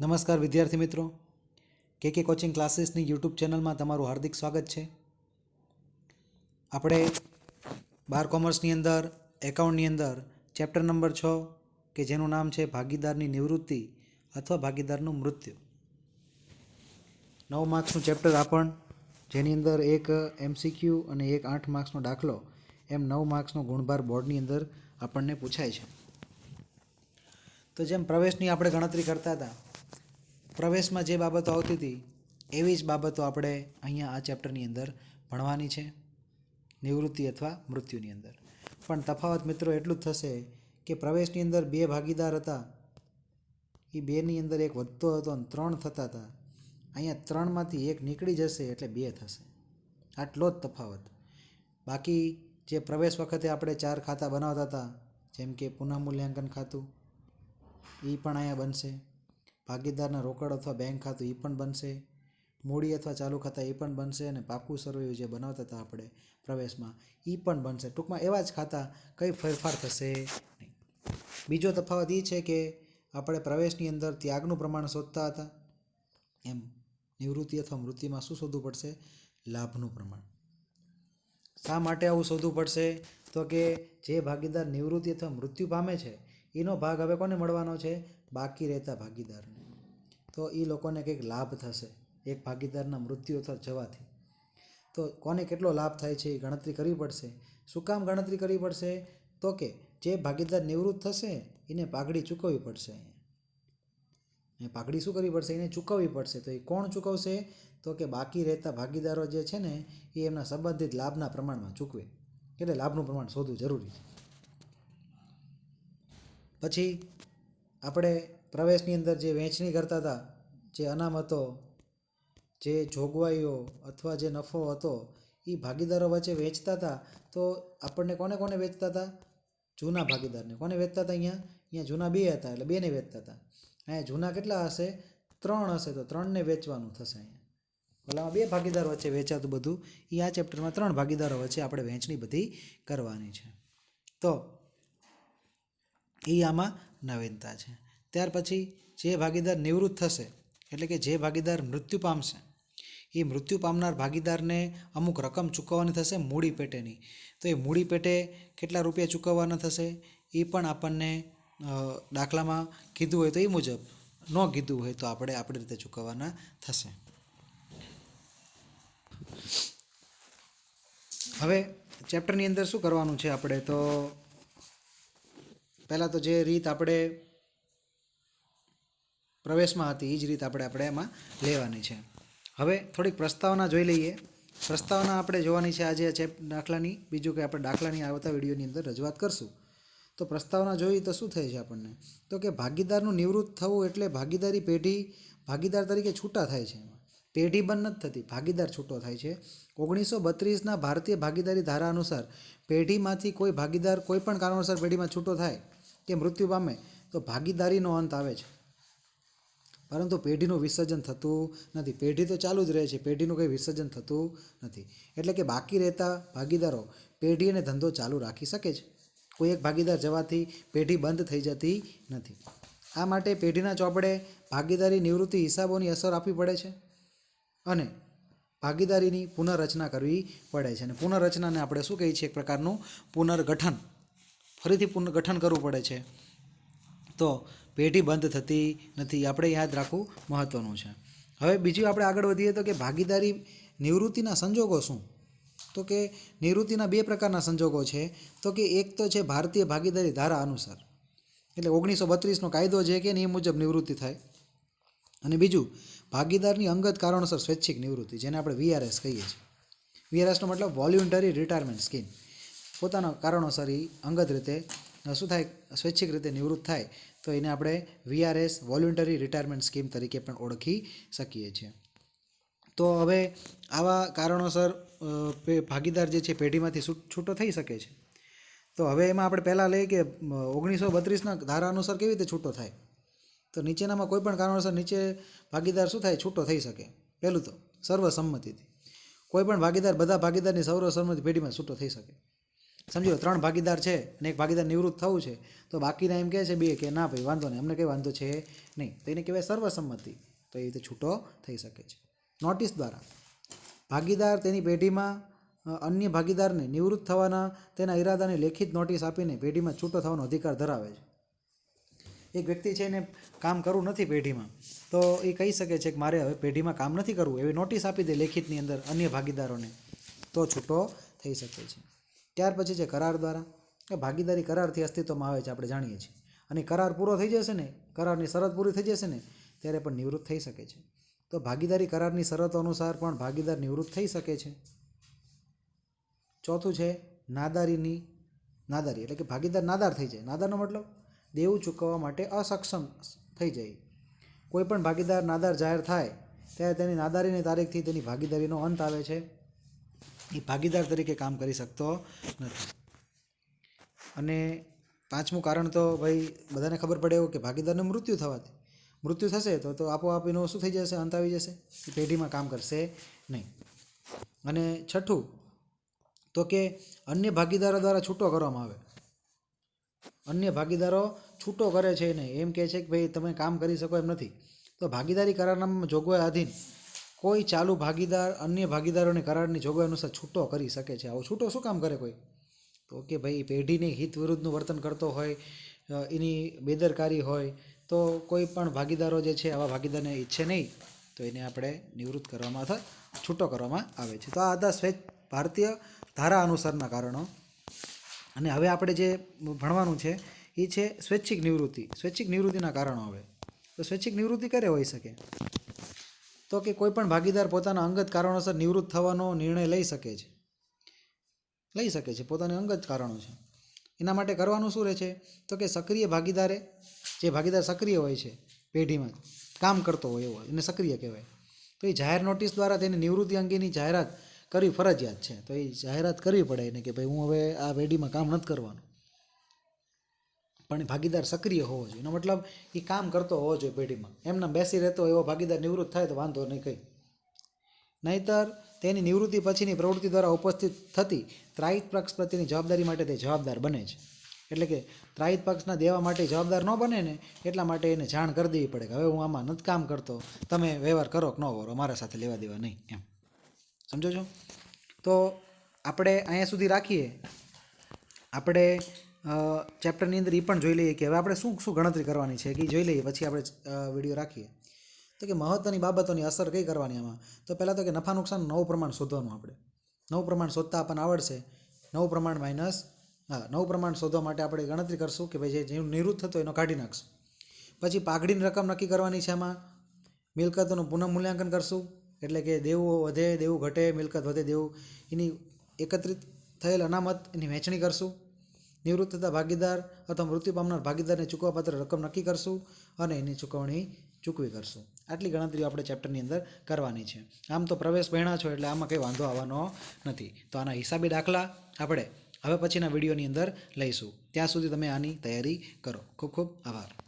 નમસ્કાર વિદ્યાર્થી મિત્રો. કે કે કોચિંગ ક્લાસીસની યુટ્યુબ ચેનલમાં તમારું હાર્દિક સ્વાગત છે. આપણે બાર કોમર્સની અંદર, એકાઉન્ટની અંદર, ચેપ્ટર નંબર છ, કે જેનું નામ છે ભાગીદારની નિવૃત્તિ અથવા ભાગીદારનું મૃત્યુ. નવ માર્ક્સનું ચેપ્ટર આપણ, જેની અંદર એક એમસીક્યુ અને એક આઠ માર્ક્સનો દાખલો એમ નવ માર્ક્સનો ગુણભાર બોર્ડની અંદર આપણને પૂછાય છે. તો જેમ પ્રવેશની આપણે ગણતરી કરતા હતા પ્રવેશમાં જે બાબતો આવતી હતી, એવી જ બાબતો આપણે અહીંયા આ ચેપ્ટરની અંદર ભણવાની છે. નિવૃત્તિ અથવા મૃત્યુની અંદર. પણ તફાવત મિત્રો એટલું જ થશે કે પ્રવેશની અંદર બે ભાગીદાર હતા. એ બેની અંદર એક વધતો હતો અને ત્રણ થતા હતા. અહીંયા ત્રણમાંથી એક નીકળી જશે એટલે બે થશે. આટલો જ તફાવત. બાકી જે પ્રવેશ વખતે આપણે ચાર ખાતા બનાવતા હતા, જેમ કે પુનઃમૂલ્યાંકન ખાતું એ પણ અહીંયા બનશે. ભાગીદારના રોકડ અથવા બેંક ખાતું એ પણ બનશે, મૂડી અથવા ચાલુ ખાતા એ પણ બનશે અને પાકું સરવૈયું જે બનાવતા હતા આપણે પ્રવેશમાં એ પણ બનશે. ટૂંકમાં એવા જ ખાતા કંઈ ફેરફાર થશે નહીં. બીજો તફાવત એ છે કે આપણે પ્રવેશની અંદર ત્યાગનું પ્રમાણ શોધતા હતા. એમ, નિવૃત્તિ અથવા મૃત્યુમાં શું શોધવું પડશે? લાભનું પ્રમાણ. શા માટે આવું શોધવું પડશે? તો કે જે ભાગીદાર નિવૃત્તિ અથવા મૃત્યુ પામે છે, એનો ભાગ હવે કોને મળવાનો છે? બાકી રહેતા ભાગીદારને. તો એ લોકોને કંઈક લાભ થશે. એક ભાગીદારના મૃત્યુ જવાથી. તો કોને કેટલો લાભ થાય છે એ ગણતરી કરવી પડશે. શું કામ ગણતરી કરવી પડશે? તો કે જે ભાગીદાર નિવૃત્ત થશે, એને પાઘડી ચૂકવવી પડશે એ પાઘડી શું કરવી પડશે? એને ચૂકવવી પડશે. તો એ કોણ ચૂકવશે? તો કે બાકી રહેતા ભાગીદારો જે છે ને, એ એમના સંબંધિત લાભના પ્રમાણમાં ચૂકવે. એટલે લાભનું પ્રમાણ શોધવું જરૂરી છે. પછી આપણે પ્રવેશની અંદર જે વહેંચણી કરતા હતા, જે અનામતો જે જોગવાઈઓ અથવા જે નફો હતો, એ ભાગીદારો વચ્ચે વેચતા હતા, તો આપણને કોને કોને વેચતા હતા? જૂના ભાગીદારને. કોને વેચતા હતા અહીંયા? અહીંયા જૂના બે હતા, એટલે બેને વેચતા હતા. અહીંયા જૂના કેટલા હશે? ત્રણ હશે, તો ત્રણને વેચવાનું થશે અહીંયા. ઓલામાં બે ભાગીદાર વચ્ચે વેચાતું બધું એ આ ચેપ્ટરમાં ત્રણ ભાગીદારો વચ્ચે આપણે વહેંચણી બધી કરવાની છે. તો એ આમાં નવીનતા છે. ત્યાર પછી જે ભાગીદાર નિવૃત્ત થશે, એટલે કે જે ભાગીદાર મૃત્યુ પામશે, એ મૃત્યુ પામનાર ભાગીદારને અમુક રકમ ચૂકવવાની થશે મૂડી પેટેની. તો એ મૂડી પેટે કેટલા રૂપિયા ચૂકવવાના થશે? એ પણ આપણને દાખલામાં કીધું હોય તો એ મુજબ. ન કીધું હોય તો આપણે આપણી રીતે ચૂકવવાના થશે. હવે ચેપ્ટરની અંદર શું કરવાનું છે આપણે? તો પહેલાં તો જે રીત આપણે પ્રવેશમાં હતી એ જ રીત આપણે આપણે એમાં લેવાની છે. હવે થોડીક પ્રસ્તાવના જોઈ લઈએ. પ્રસ્તાવના આપણે જોવાની છે આજે ચેપ દાખલાની, બીજું કે આપણે દાખલાની આવતા વિડીયોની અંદર રજૂઆત કરશું. તો પ્રસ્તાવના જોઈએ તો શું થાય છે આપણને? તો કે ભાગીદારનું નિવૃત્ત થવું એટલે ભાગીદારી પેઢી, ભાગીદાર તરીકે છૂટા થાય છે. પેઢી બંધ નથી થતી, ભાગીદાર છૂટો થાય છે. ઓગણીસો બત્રીસના ભારતીય ભાગીદારી ધારા અનુસાર પેઢીમાંથી કોઈ ભાગીદાર કોઈ પણ કારણોસર પેઢીમાં છૂટો થાય કે મૃત્યુ પામે, તો ભાગીદારીનો અંત આવે છે. પરંતુ પેઢીનું વિસર્જન થતું નથી. પેઢી તો ચાલુ જ રહે છે. પેઢીનું કંઈ વિસર્જન થતું નથી. એટલે કે બાકી રહેતા ભાગીદારો પેઢી અને ધંધો ચાલુ રાખી શકે છે. કોઈ એક ભાગીદાર જવાથી પેઢી બંધ થઈ જતી નથી. આ માટે પેઢીના ચોપડે ભાગીદારી નિવૃત્તિ હિસાબોની અસર આપવી પડે છે અને ભાગીદારીની પુનઃરચના કરવી પડે છે. અને પુનઃરચનાને આપણે શું કહીએ છીએ? એક પ્રકારનું પુનર્ગઠન. ફરીથી પુનર્ગઠન કરવું પડે છે. તો પેઢી બંધ થતી નથી. આપણે યાદ રાખવું મહત્ત્વનું છે. હવે બીજું આપણે આગળ વધીએ તો કે ભાગીદારી નિવૃત્તિના સંજોગો શું? તો કે નિવૃત્તિના બે પ્રકારના સંજોગો છે. તો કે એક તો છે ભારતીય ભાગીદારી ધારા અનુસાર. એટલે ઓગણીસો બત્રીસનો કાયદો છે કે એ મુજબ નિવૃત્તિ થાય. અને બીજું, ભાગીદારની અંગત કારણોસર સ્વૈચ્છિક નિવૃત્તિ, જેને આપણે વીઆરએસ કહીએ છીએ. વીઆરએસનો મતલબ વોલ્યુન્ટરી રિટાયરમેન્ટ સ્કીમ પોતાના કારણોસર એ અંગત રીતે, શું થાય, સ્વૈચ્છિક રીતે નિવૃત્ત થાય. તો એને આપણે વીઆરએસ વોલ્યુન્ટરી રિટાયરમેન્ટ સ્કીમ તરીકે પણ ઓળખી શકીએ છીએ. તો હવે આવા કારણોસર ભાગીદાર જે છે પેઢીમાંથી છૂટ- થઈ શકે છે. તો હવે એમાં આપણે પહેલાં લઈએ કે ઓગણીસો બત્રીસના ધારા અનુસાર કેવી રીતે છૂટો થાય? તો નીચેનામાં કોઈ પણ કારણોસર નીચે ભાગીદાર શું થાય? છૂટો થઈ શકે. પહેલું તો સર્વસંમતિથી. કોઈ પણ ભાગીદાર, બધા ભાગીદારની સર્વસંમતિ પેઢીમાં છૂટો થઈ શકે. સમજી, ત્રણ ભાગીદાર છે અને એક ભાગીદાર નિવૃત્ત થવું છે, તો બાકીના એમ કહે છે, બે કે, ના, ભાઈ, વાંધો નહીં, અમને કંઈ વાંધો છે નહીં. તો એને કહેવાય સર્વસંમતિ. તો એ રીતે છૂટો થઈ શકે છે. નોટિસ દ્વારા. ભાગીદાર તેની પેઢીમાં અન્ય ભાગીદારને નિવૃત્ત થવાના, તેના ઈરાદાને લેખિત નોટિસ આપીને પેઢીમાં છૂટો થવાનો અધિકાર ધરાવે છે. એક વ્યક્તિ છે એને કામ કરવું નથી પેઢીમાં, તો એ કહી શકે છે કે, મારે હવે પેઢીમાં કામ નથી કરવું. એવી નોટિસ આપી દે લેખિતની અંદર અન્ય ભાગીદારોને. તો છૂટો થઈ શકે છે. ત્યાર પછી છે કરાર દ્વારા. એ ભાગીદારી કરારથી અસ્તિત્વમાં આવે છે, આપણે જાણીએ છીએ. અને કરાર પૂરો થઈ જશે ને, કરારની શરત પૂરી થઈ જશે ને, ત્યારે પણ નિવૃત્ત થઈ શકે છે. તો ભાગીદારી કરારની શરતો અનુસાર પણ ભાગીદાર નિવૃત્ત થઈ શકે છે. ચોથું છે નાદારીની નાદારી, એટલે કે ભાગીદાર નાદાર થઈ જાય. નાદારનો મતલબ દેવું ચૂકવવા માટે અસક્ષમ થઈ જાય. કોઈ પણ ભાગીદાર નાદાર જાહેર થાય, ત્યારે તેની નાદારીની તારીખથી તેની ભાગીદારીનો અંત આવે છે. એ ભાગીદાર તરીકે કામ કરી શકતો નથી. અને પાંચમું કારણ તો ભાઈ બધાને ખબર પડે એવું કે ભાગીદારનું મૃત્યુ થવાથી. મૃત્યુ થશે તો તો આપોઆપ એનો શું થઈ જશે? અંત આવી જશે. એ પેઢીમાં કામ કરશે નહીં. અને છઠ્ઠું, તો કે અન્ય ભાગીદારો દ્વારા છૂટો કરવામાં આવે. અન્ય ભાગીદારો છૂટો કરે છે નહીં. એમ કહે છે કે ભાઈ તમે કામ કરી શકો એમ નથી. તો ભાગીદારી કરારનામાં જોગવાઈ આધીન કોઈ ચાલુ ભાગીદાર, અન્ય ભાગીદારોને કરારની જોગવાઈ અનુસાર છૂટો કરી શકે છે. આવો છૂટો શું કામ કરે કોઈ? તો કે ભાઈ, પેઢીને હિત વિરુદ્ધનું વર્તન કરતો હોય એની બેદરકારી હોય, તો કોઈ પણ ભાગીદારો જે છે, આવા ભાગીદારને ઈચ્છે નહીં, તો એને આપણે નિવૃત્ત કરવામાં અથવા છૂટો કરવામાં આવે છે. તો આ હતા સ્વેચ્છ ભારતીય ધારા અનુસારના કારણો. અને હવે આપણે જે ભણવાનું છે એ છે સ્વૈચ્છિક નિવૃત્તિ. સ્વૈચ્છિક નિવૃત્તિના કારણો હવે. તો સ્વૈચ્છિક નિવૃત્તિ ક્યારે હોઈ શકે? તો કે કોઈ પણ ભાગીદાર પોતાના અંગત કારણોસર નિવૃત્ત થવાનો નિર્ણય લઈ શકે છે. લઈ શકે છે, પોતાના અંગત કારણો છે. એના માટે કરવાનું શું રહે છે? તો કે સક્રિય ભાગીદારે, જે ભાગીદાર સક્રિય હોય છે, પેઢીમાં કામ કરતો હોય એવો, એને સક્રિય કહેવાય. તો એ જાહેર નોટિસ દ્વારા તેની નિવૃત્તિ અંગેની જાહેરાત કરવી ફરજિયાત છે. તો એ જાહેરાત કરવી પડે એને કે ભાઈ હું હવે આ પેઢીમાં કામ નથી કરવાનું. પણ ભાગીદાર સક્રિય હોવો જોઈએ. એનો મતલબ એ કામ કરતો હોવો જોઈએ પેઢીમાં. એમના બેસી રહેતો એવો ભાગીદાર નિવૃત્ત થાય તો વાંધો નહીં કંઈ. નહીતર તેની નિવૃત્તિ પછીની પ્રવૃત્તિ દ્વારા ઉપસ્થિત થતી ત્રાહિત પક્ષ પ્રત્યેની જવાબદારી માટે તે જવાબદાર બને છે. એટલે કે ત્રાહિત પક્ષના દેવા માટે જવાબદાર ન બને ને એટલા માટે એને જાણ કરી દેવી પડે કે હવે હું આમાં નથી કામ કરતો, તમે વ્યવહાર કરો કે ન કરો, મારા સાથે લેવા દેવા નહીં, એમ. સમજો છો? તો આપણે અહીંયા સુધી રાખીએ. આપણે ચેપ્ટરની અંદર એ પણ જોઈ લઈએ કે હવે આપણે શું શું ગણતરી કરવાની છે, કે જોઈ લઈએ, પછી આપણે વીડિયો રાખીએ. તો કે મહત્ત્વની બાબતોની અસર કઈ કરવાની આમાં? તો પહેલાં તો કે નફા નુકસાન નવું પ્રમાણ શોધવાનું આપણે. નવું પ્રમાણ શોધતા આપણને આવડશે. નવું પ્રમાણ માઇનસ હા, નવું પ્રમાણ શોધવા માટે આપણે ગણતરી કરશું કે ભાઈ જે નિવૃત્ત થતો એનો કાઢી નાખશું. પછી પાઘડીની રકમ નક્કી કરવાની છે આમાં. મિલકતોનું પુનઃમૂલ્યાંકન કરશું. એટલે કે દેવું વધે, દેવું ઘટે, મિલકત વધે, દેવું. એની એકત્રિત થયેલ અનામત એની વહેંચણી કરશું. નિવૃત્ત થતા ભાગીદાર અથવા મૃત્યુ પામનાર ભાગીદારને ચૂકવવાપાત્ર રકમ નક્કી કરશું અને એની ચૂકવણી ચૂકવી કરશું. આટલી ગણતરીઓ આપણે ચેપ્ટરની અંદર કરવાની છે. આમ તો પ્રવેશ ભણ્યા છો એટલે આમાં કંઈ વાંધો આવવાનો નથી. તો આના હિસાબી દાખલા આપણે હવે પછીના વિડીયોની અંદર લઈશું. ત્યાં સુધી તમે આની તૈયારી કરો. ખૂબ ખૂબ આભાર.